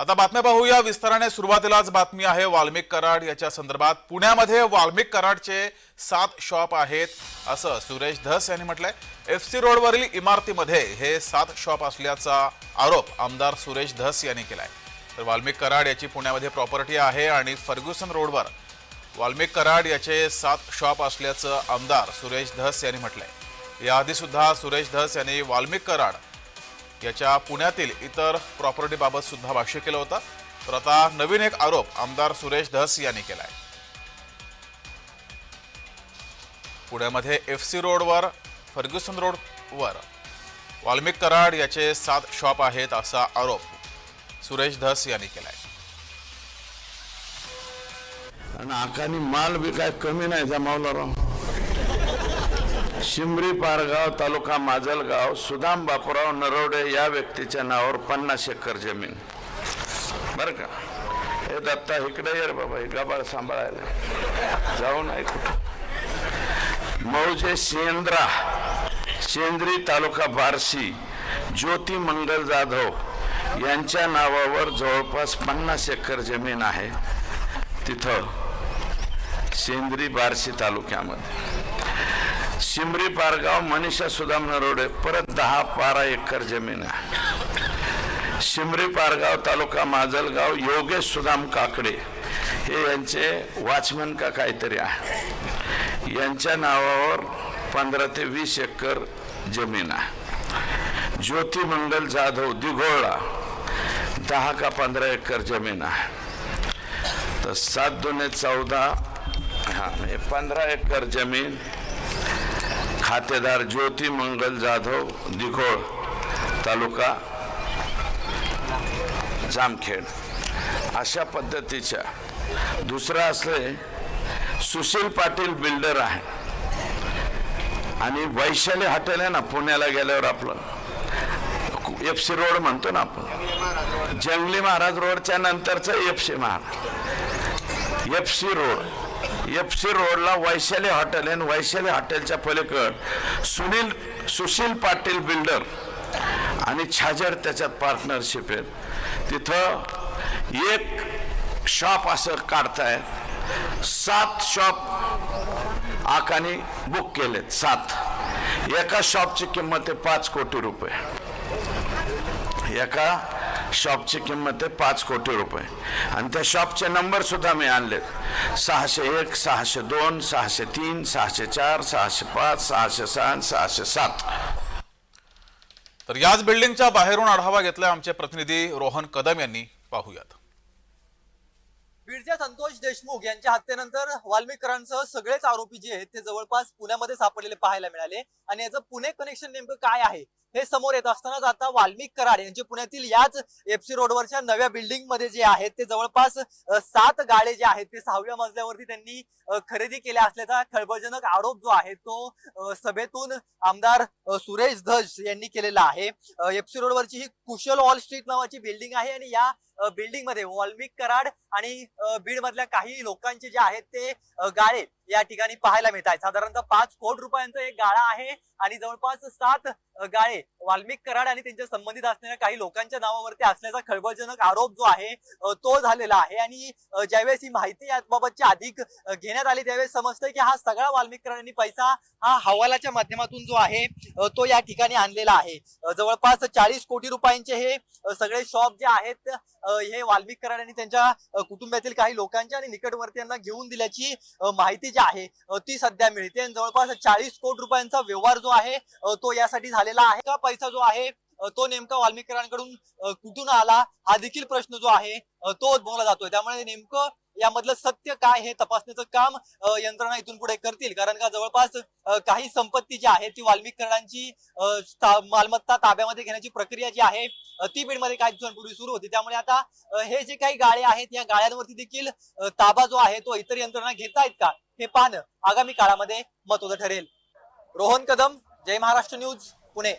आता बातम्या पाहूया. विस्ताराने सुरुवातीलाच बातमी आहे वाल्मिक कराड. याच्या संदर्भात पुण्यामध्ये वाल्मिक कराडचे सात शॉप आहेत. असं सुरेश धस यांनी म्हटलंय. एफ सी रोडवरील इमारतीमध्ये हे सात शॉप असल्याचा आरोप आमदार सुरेश धस यांनी केलाय. तर वाल्मिक कराड याची पुण्यामध्ये प्रॉपर्टी आहे आणि फर्ग्युसन रोडवर वाल्मिक कराड याचे सात शॉप असल्याचं आमदार सुरेश धस यांनी म्हटलंय. याआधी सुद्धा सुरेश धस यांनी वाल्मिक कराड याच्या पुण्यातील इतर प्रॉपर्टीबाबत सुद्धा भाष्य केलं होतं. तर आता नवीन एक आरोप आमदार सुरेश धस यांनी केला आहे पुण्यामध्ये एफ सी रोडवर फर्ग्युसन रोडवर वाल्मिक कराड याचे सात शॉप आहेत असा आरोप सुरेश धस यांनी केलाय. आणि आकानी माल बी काय कमी नाही जमावला राव. शिमरी पारगाव तालुका माजलगाव सुदाम बापूराव नरवडे या व्यक्तीच्या नावावर पन्नास एकर जमीन. बरं का? हे दत्ता इकडे ये बाबा हे गबाळ सांभाळायला. जाऊ नाही कुठं मौजे शेंद्रा शेंद्री तालुका बार्शी ज्योती मंगल जाधव यांच्या नावावर जवळपास पन्नास एकर जमीन आहे. तिथं शेंद्री बार्शी तालुक्यामध्ये. शिमरी पारगाव मनीषा सुदाम नरोडे परत दहा बारा एकर जमीन आहे. शिमरी पारगाव तालुका माजलगाव योगेश सुदाम काकडे हे यांचे वॉचमन का काहीतरी आहे. यांच्या नावावर पंधरा ते वीस एकर जमीन आहे. ज्योती मंगल जाधव दिघोळा दहा का पंधरा एकर जमीन आहे. तर सात दोन चौदा हा म्हणजे पंधरा एकर जमीन खातेदार ज्योती मंगल जाधव दिघोळ तालुका जामखेड. अशा पद्धतीच्या दुसरं असले सुशील पाटील बिल्डर आहे. आणि वैशाली हॉटेल आहे ना पुण्याला गेल्यावर आपलं. एफ सी रोड म्हणतो ना आपण. जंगली महाराज रोडच्या नंतरचं F C Maharaj. F C road. F C रोडला वैशाली हॉटेल आणि वैशाली हॉटेलच्या पलीकड सुनील सुशील पाटील बिल्डर आणि छाजर त्याच्यात पार्टनरशिप आहेत. तिथं एक शॉप असं काढतायत सात शॉप आकाने बुक केलेत. सात. एका शॉपची किंमत आहे पाच कोटी रुपये. एका शॉपची किंमत आहे पाच कोटी रुपये. आणि त्या शॉपचे नंबर सुद्धा मी आणलेत. सहाशे एक सहाशे दोन सहाशे तीन सहाशे चार सहाशे पाच सहाशे सहा सहाशे सात. तर याच बिल्डिंगच्या बाहेरून आढावा घेतलाय आमचे प्रतिनिधी रोहन कदम यांनी. पाहूयात. बीडच्या संतोष देशमुख यांच्या हत्येनंतर वाल्मिकरांसह सगळेच आरोपी जे आहेत ते जवळपास पुण्यामध्ये सापडलेले पाहायला मिळाले. आणि याचं पुणे कनेक्शन नेमकं काय आहे? हे समोर येत असतानाच आता वाल्मिक कराड यांचे पुण्यातील याच एफसी रोडवरच्या नव्या बिल्डिंगमध्ये जे आहेत ते जवळपास सात गाळे जे आहेत ते सहाव्या मजल्यावरती त्यांनी खरेदी केल्या असल्याचा खळबळजनक आरोप जो आहे तो सभेतून आमदार सुरेश धज यांनी केलेला आहे. एफसी रोडवरची ही कुशल ऑल स्ट्रीट नावाची बिल्डिंग आहे आणि या बिल्डिंगमध्ये वाल्मिक कराड आणि बीड मधल्या काही लोकांचे जे आहेत ते गाळे या ठिकाणी पाहायला मिळत आहेत. साधारणतः पाच कोटी रुपयांचा एक गाळा आहे आणि जवळपास सात गाळे वाल्मिक कराड आणि त्यांच्या संबंधित असणाऱ्या काही लोकांच्या नावावरती असल्याचा खळबळजनक आरोप जो आहे तो झालेला आहे. आणि ज्यावेळेस ही माहिती याबाबतची अधिक घेण्यात आली त्यावेळेस समजतंय की हा सगळा वाल्मिक कराड यांनी पैसा हा हवालाच्या माध्यमातून जो आहे तो या ठिकाणी आणलेला आहे. जवळपास चाळीस कोटी रुपयांचे हे सगळे शॉप जे आहेत हे वाल्मिक कराड यांनी त्यांच्या कुटुंबातील काही लोकांच्या आणि निकटवर्तीयांना घेऊन दिल्याची माहिती जी आहे ती सध्या मिळते. आणि जवळपास चाळीस कोटी रुपयांचा व्यवहार जो आहे तो यासाठी झालेला आहे. का पैसा जो आहे तो नेमका वाल्मिकरांकडून कुठून आला? हा देखील प्रश्न जो आहे तो उद्भवला जातोय. त्यामुळे नेमकं यामधलं सत्य काय हे तपासण्याचं काम यंत्रणा इथून पुढे करतील. कारण का जवळपास काही संपत्ती जी आहे ती वाल्मिकरणांची मालमत्ता ताब्यामध्ये घेण्याची प्रक्रिया जी आहे ती बीडमध्ये काही दिवसांपूर्वी सुरू होती. त्यामुळे आता हे जे काही गाळे आहेत या गाळ्यांवरती देखील ताबा जो आहे तो इतर यंत्रणा घेतायत का? हे पाहणं आगामी काळामध्ये महत्वाचं ठरेल. रोहन कदम जय महाराष्ट्र न्यूज पुणे.